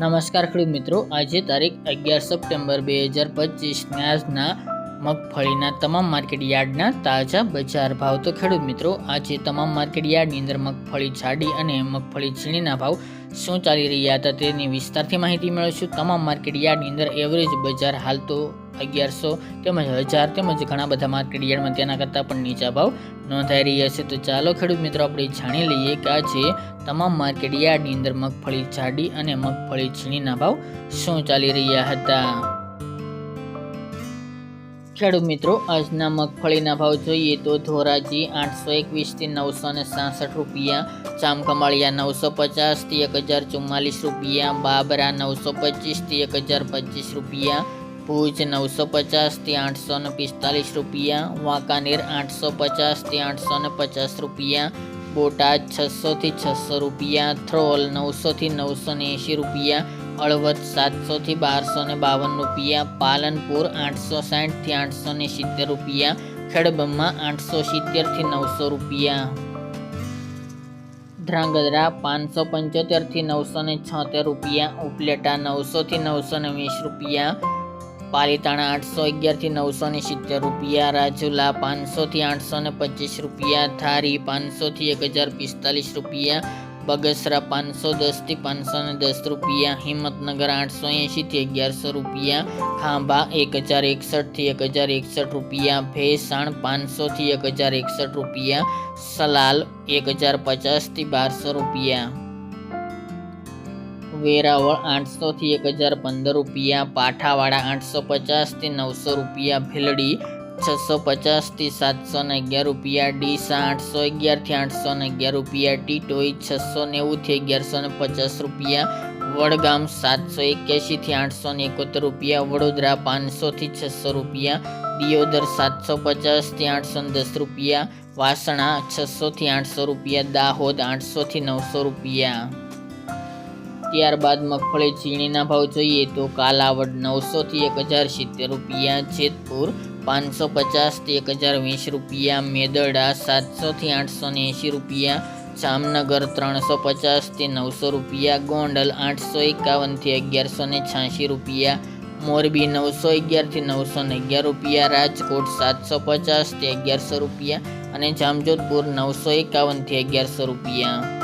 નમસ્કાર ખેડૂત મિત્રો. આજે તારીખ અગિયાર સપ્ટેમ્બર બે હજાર પચીસના આજના મગફળીના તમામ માર્કેટ યાર્ડના તાજા બજાર ભાવ. તો ખેડૂત મિત્રો, આજે તમામ માર્કેટ યાર્ડની અંદર મગફળી જાડી અને મગફળી ઝીણીના ભાવ શું ચાલી રહ્યા હતા તેની વિસ્તારથી માહિતી મેળવશું. તમામ માર્કેટ યાર્ડની અંદર એવરેજ બજાર હાલ તો અગિયારસો તેમજ હજાર તેમજ ઘણા બધા માર્કેટ યાર્ડમાં તેના કરતાં પણ નીચા ભાવ નોંધાઈ રહ્યા છે. તો ચાલો ખેડૂત મિત્રો આપણે જાણી લઈએ કે આજે તમામ માર્કેટ યાર્ડની અંદર મગફળી, જાડી અને મગફળી ઝીણીના ભાવ શું ચાલી રહ્યા હતા? ખેડૂત મિત્રો, આજના મગફળીના ભાવ જોઈએ તો ધોરાજી આઠસો એકવીસથી નવસો ને સાસઠ રૂપિયા ચામકમાળિયા નવસો પચાસથી એક હજાર ચુમ્માલીસ રૂપિયા, બાબરા નવસો પચીસથી એક હજાર પચીસ રૂપિયા ભુજ નવસો પચાસથી આઠસો ને પિસ્તાલીસ રૂપિયા, વાંકાનેર આઠસો પચાસથી આઠસો ને પચાસ રૂપિયા, બોટાદ છસોથી છસો રૂપિયા થ્રોલ નવસોથી નવસો ને એંશી રૂપિયા, અળવદ સાતસોથી બારસો ને બાવન રૂપિયા, પાલનપુર આઠસો સાઠથી આઠસો ને સિત્તેર રૂપિયા ખેડબ્રહ્મા આઠસો સિત્તેરથી નવસો રૂપિયા. ધ્રાંગધ્રા પાંચસો પંચોતેરથી નવસો ને છોતેર રૂપિયા, ઉપલેટા નવસોથી નવસો ને વીસ રૂપિયા પાલીતાણા આઠસો અગિયારથી નવસો ને સિત્તેર રૂપિયા, રાજુલા પાંચસોથી આઠસો ને પચીસ રૂપિયા, થારી પાંચસોથી એક હજાર પિસ્તાલીસ રૂપિયા, બગસરા પાંચસો દસથી પાંચસો ને દસ રૂપિયા, હિંમતનગર આઠસો એંશીથી અગિયારસો રૂપિયા, ખાંભા એક હજાર એકસઠથી એક હજાર એકસઠ રૂપિયા, ભેસાણ પાંચસોથી એક હજાર એકસઠ રૂપિયા, સલાલ એક હજાર પચાસથી બારસો રૂપિયા. વેરાવળ આઠસોથી એક હજાર પંદર રૂપિયા, પાઠાવાડા આઠસો પચાસથી નવસો રૂપિયા, ભીલડી છસો પચાસથી સાતસો ને અગિયાર રૂપિયા, ડીસા આઠસો અગિયારથી આઠસો ને અગિયાર રૂપિયા, ટીટોઈ છસો નેવુંથી અગિયારસો ને પચાસ રૂપિયા, વડગામ સાતસો એક્યાસીથી આઠસો ને એકોતેર રૂપિયા, વડોદરા પાંચસોથી છસો રૂપિયા, દિયોદર સાતસો પચાસથી આઠસો દસ રૂપિયા, વાસણા છસોથી આઠસો રૂપિયા, દાહોદ આઠસોથી નવસો રૂપિયા. ત્યારબાદ મગફળી ઝીણીના ભાવ જોઈએ તો કાલાવડ નવસોથી એક હજાર સિત્તેર રૂપિયા, જેતપુર પાંચસો પચાસથી એક હજાર વીસ રૂપિયા મેદરડા સાતસોથી આઠસો એંશી રૂપિયા, જામનગર ત્રણસો પચાસથી નવસો રૂપિયા, ગોંડલ આઠસો એકાવનથી અગિયારસો ને છ્યાસી રૂપિયા, મોરબી નવસો અગિયારથી નવસો ને અગિયાર રૂપિયા, રાજકોટ સાતસો પચાસથી અગિયારસો રૂપિયા અને જામજોધપુર નવસો એકાવનથી અગિયારસો રૂપિયા.